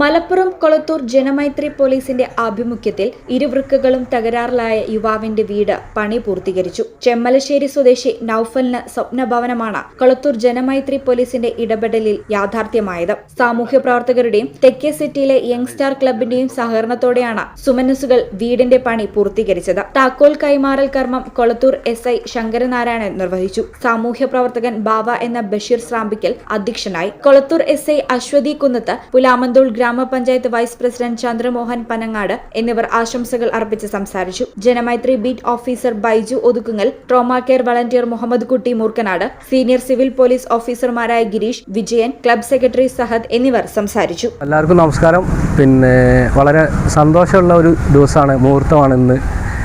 മലപ്പുറം കൊളത്തൂർ ജനമൈത്രി പോലീസിന്റെ ആഭിമുഖ്യത്തിൽ ഇരുവൃക്കകളും തകരാറിലായ യുവാവിന്റെ വീട് പണി പൂർത്തീകരിച്ചു. ചെമ്മലശ്ശേരി സ്വദേശി നൌഫലിന് സ്വപ്നഭവനമാണ് കൊളത്തൂർ ജനമൈത്രി പോലീസിന്റെ ഇടപെടലിൽ യാഥാർത്ഥ്യമായത്. സാമൂഹ്യ പ്രവർത്തകരുടെയും തെക്കേ സിറ്റിയിലെ യങ് സ്റ്റാർ ക്ലബിന്റെയും സഹകരണത്തോടെയാണ് സുമനസുകൾ വീടിന്റെ പണി പൂർത്തീകരിച്ചത്. താക്കോൽ കൈമാറൽ കർമ്മം കൊളത്തൂർ എസ് ഐ ശങ്കരനാരായണൻ നിർവഹിച്ചു. സാമൂഹ്യ പ്രവർത്തകൻ ബാവ എന്ന ബഷീർ സ്രാമ്പിക്കൽ അധ്യക്ഷനായി. കൊളത്തൂർ എസ് ഐ അശ്വതി കുന്നത്ത് പുലാമന്തോൾ ഗ്രാമപഞ്ചായത്ത് വൈസ് പ്രസിഡന്റ് ചന്ദ്രമോഹൻ പനങ്ങാട് എന്നിവർ ആശംസകൾ അർപ്പിച്ച് സംസാരിച്ചു. Janamaithri beat officer Baiju Othukkungal trauma care volunteer Muhammad Kutty Moorkanad senior civil police ഓഫീസർമാരായ ഗിരീഷ് വിജയൻ ക്ലബ് സെക്രട്ടറി സഹദ് എന്നിവർ സംസാരിച്ചു. എല്ലാവർക്കും നമസ്കാരം. പിന്നെ വളരെ സന്തോഷമുള്ള ഒരു ദിവസമാണ് മുഹൂർത്തമാണ് ഇന്ന്.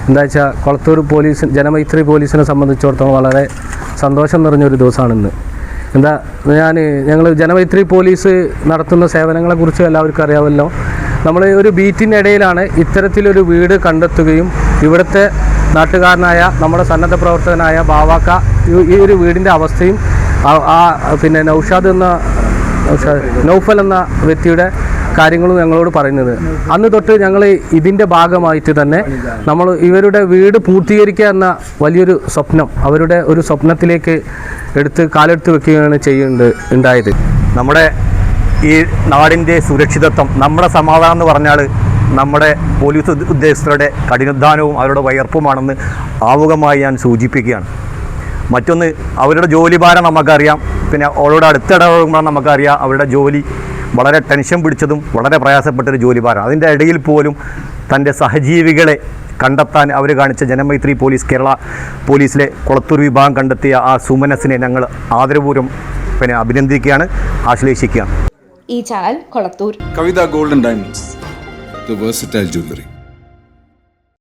എന്താ വെച്ചാൽ കൊളത്തൂർ പോലീസ് ജനമൈത്രി പോലീസിനെ സംബന്ധിച്ചിടത്തോളം വളരെ സന്തോഷം നിറഞ്ഞൊരു ദിവസമാണ് ഇന്ന്. എന്താ ഞാൻ ഞങ്ങൾ ജനമൈത്രി പോലീസ് നടത്തുന്ന സേവനങ്ങളെക്കുറിച്ച് എല്ലാവർക്കും അറിയാമല്ലോ. നമ്മൾ ഒരു ബീറ്റിനിടയിലാണ് ഇത്തരത്തിലൊരു വീട് കണ്ടെത്തുകയും ഇവിടുത്തെ നാട്ടുകാരനായ നമ്മുടെ സന്നദ്ധ പ്രവർത്തകനായ ബാവാക്ക ഈ- ഒരു വീടിന്റെ അവസ്ഥയും ആ- പിന്നെ നൗഷാദ് എന്ന നൗഫൽ എന്ന വ്യക്തിയുടെ കാര്യങ്ങളും ഞങ്ങളോട് പറയുന്നത്. അന്ന് തൊട്ട് ഞങ്ങൾ ഇതിന്റെ ഭാഗമായിട്ട് തന്നെ നമ്മൾ ഇവരുടെ വീട് പൂർത്തീകരിക്കുക എന്ന വലിയൊരു സ്വപ്നം അവരുടെ ഒരു സ്വപ്നത്തിലേക്ക് എടുത്ത് കാലെടുത്ത് വെക്കുകയാണ് ചെയ്യുന്നത് ഉണ്ടായത്. നമ്മുടെ ഈ നാടിന്റെ സുരക്ഷിതത്വം നമ്മുടെ സമാധാനം എന്ന് പറഞ്ഞാൽ നമ്മുടെ പോലീസ് ഉദ്യോഗസ്ഥരുടെ കഠിനാധ്വാനവും അവരുടെ വയർപ്പുമാണെന്ന് ആമുഖമായി ഞാൻ സൂചിപ്പിക്കുകയാണ്. മറ്റൊന്ന് അവരുടെ ജോലിഭാരം നമുക്കറിയാം. പിന്നെ അവരോട് അടുത്തിടപഴകുമ്പോൾ നമുക്കറിയാം അവരുടെ ജോലി വളരെ ടെൻഷൻ പിടിച്ചതും വളരെ പ്രയാസപ്പെട്ടൊരു ജോലിഭാരം. അതിന്റെ ഇടയിൽ പോലും തന്റെ സഹജീവികളെ കണ്ടെത്താൻ അവർ കാണിച്ച ജനമൈത്രി പോലീസ് കേരള പോലീസിലെ കൊളത്തൂർ വിഭാഗം കണ്ടെത്തിയ ആ സുമനസിനെ ഞങ്ങൾ ആദരപൂർവം പിന്നെ അഭിനന്ദിക്കുകയാണ് ആശ്ലേഷിക്കുകയാണ്. ഈ channel Kolathur. Kavitha golden diamonds jewellery.